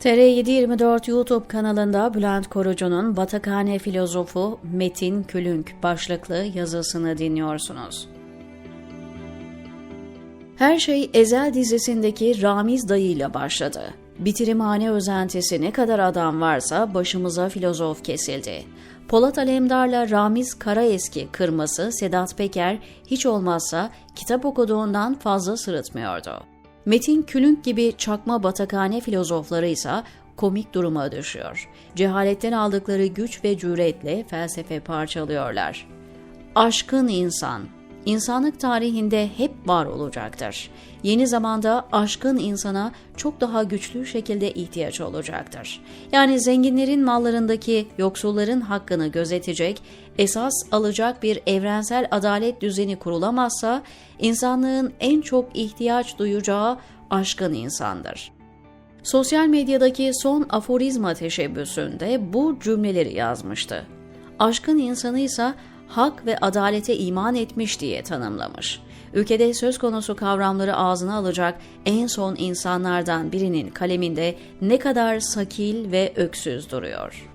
TR724 YouTube kanalında Bülent Korucu'nun Batakhane Filozofu Metin Külünk başlıklı yazısını dinliyorsunuz. Her şey Ezel dizisindeki Ramiz dayıyla başladı. Bitirimhane özentisi ne kadar adam varsa başımıza filozof kesildi. Polat Alemdar'la Ramiz Karaeski kırması Sedat Peker hiç olmazsa kitap okuduğundan fazla sırıtmıyordu. Metin Külünk gibi çakma batakhane filozofları ise komik duruma düşüyor. Cehaletten aldıkları güç ve cüretle felsefe parçalıyorlar. Aşkın insan, insanlık tarihinde hep var olacaktır. Yeni zamanda aşkın insana çok daha güçlü şekilde ihtiyaç olacaktır. Yani zenginlerin mallarındaki yoksulların hakkını gözetecek, esas alacak bir evrensel adalet düzeni kurulamazsa insanlığın en çok ihtiyaç duyacağı aşkın insandır. Sosyal medyadaki son aforizma teşebbüsünde bu cümleleri yazmıştı. Aşkın insanı ise hak ve adalete iman etmiş diye tanımlamış. Ülkede söz konusu kavramları ağzına alacak en son insanlardan birinin kaleminde ne kadar sakil ve öksüz duruyor.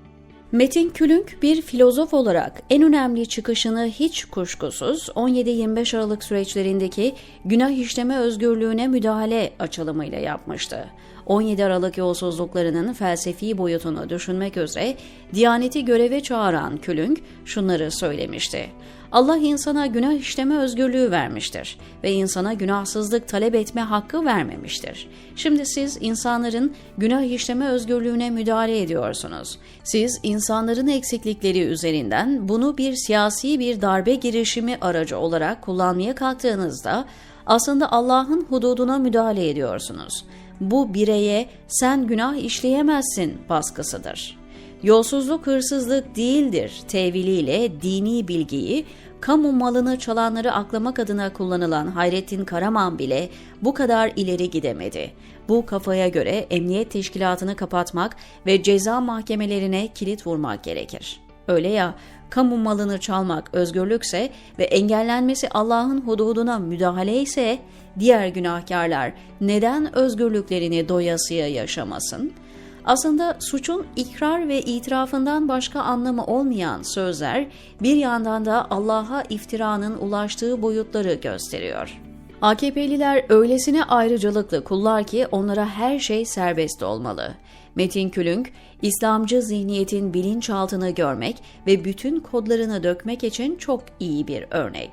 Metin Külünk bir filozof olarak en önemli çıkışını hiç kuşkusuz 17-25 Aralık süreçlerindeki günah işleme özgürlüğüne müdahale açılımıyla yapmıştı. 17 Aralık yolsuzluklarının felsefi boyutunu düşünmek üzere Diyaneti göreve çağıran Külünk şunları söylemişti. Allah insana günah işleme özgürlüğü vermiştir ve insana günahsızlık talep etme hakkı vermemiştir. Şimdi siz insanların günah işleme özgürlüğüne müdahale ediyorsunuz. Siz insanların eksiklikleri üzerinden bunu bir siyasi bir darbe girişimi aracı olarak kullanmaya kalktığınızda aslında Allah'ın hududuna müdahale ediyorsunuz. Bu bireye sen günah işleyemezsin baskısıdır. Yolsuzluk hırsızlık değildir teviliyle dini bilgiyi kamu malını çalanları aklamak adına kullanılan Hayrettin Karaman bile bu kadar ileri gidemedi. Bu kafaya göre emniyet teşkilatını kapatmak ve ceza mahkemelerine kilit vurmak gerekir. Öyle ya, kamu malını çalmak özgürlükse ve engellenmesi Allah'ın hududuna müdahale ise diğer günahkarlar neden özgürlüklerini doyasıya yaşamasın?'' Aslında suçun ikrar ve itirafından başka anlamı olmayan sözler bir yandan da Allah'a iftiranın ulaştığı boyutları gösteriyor. AKP'liler öylesine ayrıcalıklı kullar ki onlara her şey serbest olmalı. Metin Külünk, İslamcı zihniyetin bilinçaltını görmek ve bütün kodlarını dökmek için çok iyi bir örnek.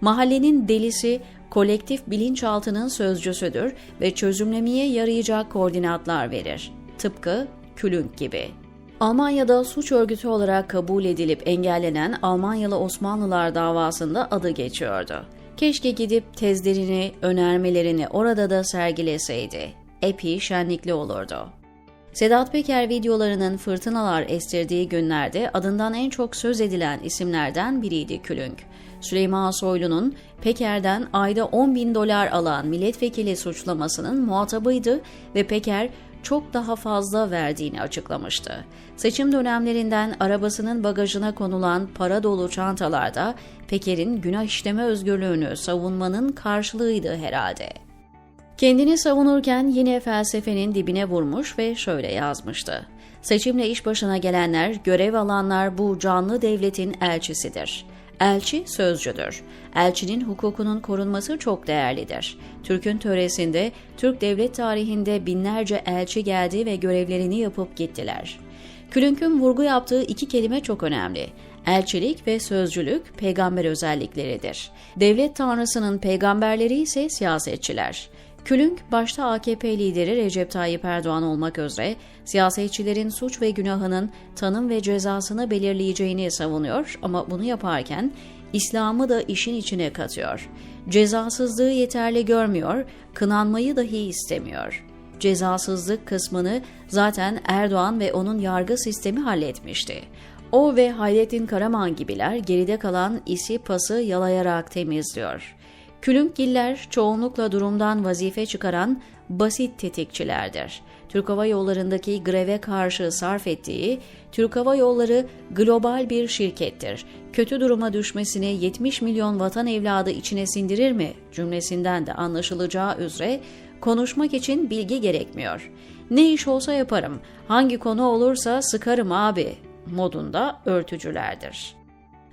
Mahallenin delisi kolektif bilinçaltının sözcüsüdür ve çözümlemeye yarayacak koordinatlar verir tıpkı Külünk gibi. Almanya'da suç örgütü olarak kabul edilip engellenen Almanyalı Osmanlılar davasında adı geçiyordu. Keşke gidip tezlerini, önermelerini orada da sergileseydi. Epi şenlikli olurdu. Sedat Peker videolarının fırtınalar estirdiği günlerde adından en çok söz edilen isimlerden biriydi Külünk. Süleyman Soylu'nun Peker'den ayda 10 bin dolar alan milletvekili suçlamasının muhatabıydı ve Peker çok daha fazla verdiğini açıklamıştı. Seçim dönemlerinden arabasının bagajına konulan para dolu çantalarda Peker'in günah işleme özgürlüğünü savunmanın karşılığıydı herhalde. Kendini savunurken yine felsefenin dibine vurmuş ve şöyle yazmıştı. Seçimle iş başına gelenler, görev alanlar bu canlı devletin elçisidir. Elçi sözcüdür. Elçinin hukukunun korunması çok değerlidir. Türk'ün töresinde, Türk devlet tarihinde binlerce elçi geldi ve görevlerini yapıp gittiler. Külünk'ün vurgu yaptığı iki kelime çok önemli. Elçilik ve sözcülük peygamber özellikleridir. Devlet tanrısının peygamberleri ise siyasetçiler. Külünk başta AKP lideri Recep Tayyip Erdoğan olmak üzere siyasetçilerin suç ve günahının tanım ve cezasını belirleyeceğini savunuyor ama bunu yaparken İslam'ı da işin içine katıyor. Cezasızlığı yeterli görmüyor, kınanmayı dahi istemiyor. Cezasızlık kısmını zaten Erdoğan ve onun yargı sistemi halletmişti. O ve Hayrettin Karaman gibiler geride kalan isi pası yalayarak temizliyor. Külünkgiller çoğunlukla durumdan vazife çıkaran basit tetikçilerdir. Türk Hava Yolları'ndaki greve karşı sarf ettiği Türk Hava Yolları global bir şirkettir. Kötü duruma düşmesini 70 milyon vatan evladı içine sindirir mi cümlesinden de anlaşılacağı üzere konuşmak için bilgi gerekmiyor. Ne iş olsa yaparım, hangi konu olursa sıkarım abi modunda örtücülerdir.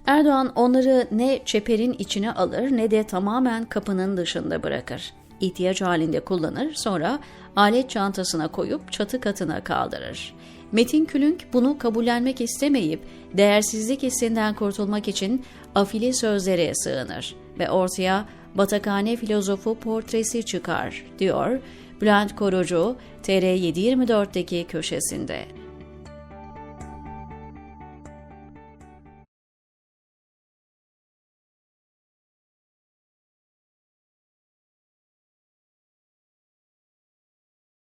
Erdoğan onları ne çeperin içine alır ne de tamamen kapının dışında bırakır. İhtiyaç halinde kullanır, sonra alet çantasına koyup çatı katına kaldırır. Metin Külünk bunu kabullenmek istemeyip değersizlik hissinden kurtulmak için afili sözlere sığınır ve ortaya batakhane filozofu portresi çıkar, diyor Bülent Korucu TR724'deki köşesinde.